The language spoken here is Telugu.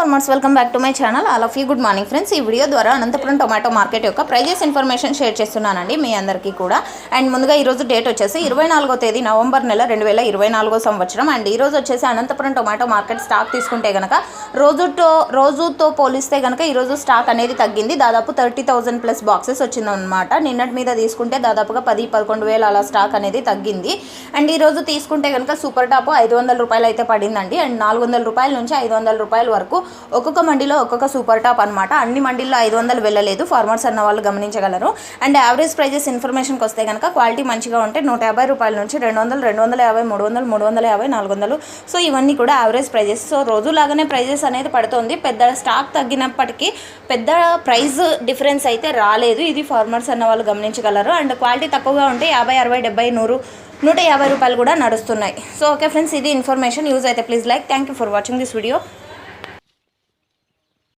Farmers welcome back to my channel all of you good morning friends ఈ వీడియో ద్వారా అనంతపురం టొమాటో మార్కెట్ యొక్క ప్రైజెస్ ఇన్ఫర్మేషన్ షేర్ చేస్తున్నానండి మీ అందరికీ కూడా. అండ్ ముందుగా ఈరోజు డేట్ వచ్చేసి ఇరవై నాలుగో తేదీ నవంబర్ నెల రెండు వేల ఇరవై నాలుగో సంవత్సరం. అండ్ ఈ రోజు వచ్చేసి అనంతపురం టొమాటో మార్కెట్ స్టాక్ తీసుకుంటే కనుక రోజుతో రోజుతో పోలిస్తే కనుక ఈరోజు స్టాక్ అనేది తగ్గింది. దాదాపు థర్టీ థౌజండ్ ప్లస్ బాక్సెస్ వచ్చిందనమాట నిన్నటి మీద తీసుకుంటే దాదాపుగా పది పదకొండు వేలు అలా స్టాక్ అనేది తగ్గింది. అండ్ ఈరోజు తీసుకుంటే కనుక సూపర్ టాప్ ఐదు వందల రూపాయలు అయితే పడిందండి. అండ్ నాలుగు వందల రూపాయల నుంచి ఐదు వందల రూపాయల వరకు ఒక్కొక్క మండీలో ఒక్కొక్క సూపర్ టాప్ అనమాట అన్ని మండీల్లో ఐదు వందలు వెళ్ళలేదు. ఫార్మర్స్ అన్న వాళ్ళు గమనించగలరు. అండ్ యావరేజ్ ప్రైజెస్ ఇన్ఫర్మేషన్కి వస్తే కనుక క్వాలిటీ మంచిగా ఉంటే నూట యాభై రూపాయల నుంచి రెండు వందలు రెండు వందల యాభై మూడు వందలు మూడు వందల యాభై నాలుగు వందలు. సో ఇవన్నీ కూడా యావరేజ్ ప్రైజెస్ సో రోజులాగానే ప్రైజెస్ అనేది పడుతుంది. పెద్ద స్టాక్ తగ్గినప్పటికీ పెద్ద ప్రైస్ డిఫరెన్స్ అయితే రాలేదు. ఇది ఫార్మర్స్ అన్న వాళ్ళు గమనించగలరు. అండ్ క్వాలిటీ తక్కువగా ఉంటే యాభై అరవై డెబ్బై నూరు నూట యాభై రూపాయలు కూడా నడుస్తున్నాయి. సో ఓకే ఫ్రెండ్స్ ఇది ఇన్ఫర్మేషన్ యూజ్ అయితే please like thank you for watching this video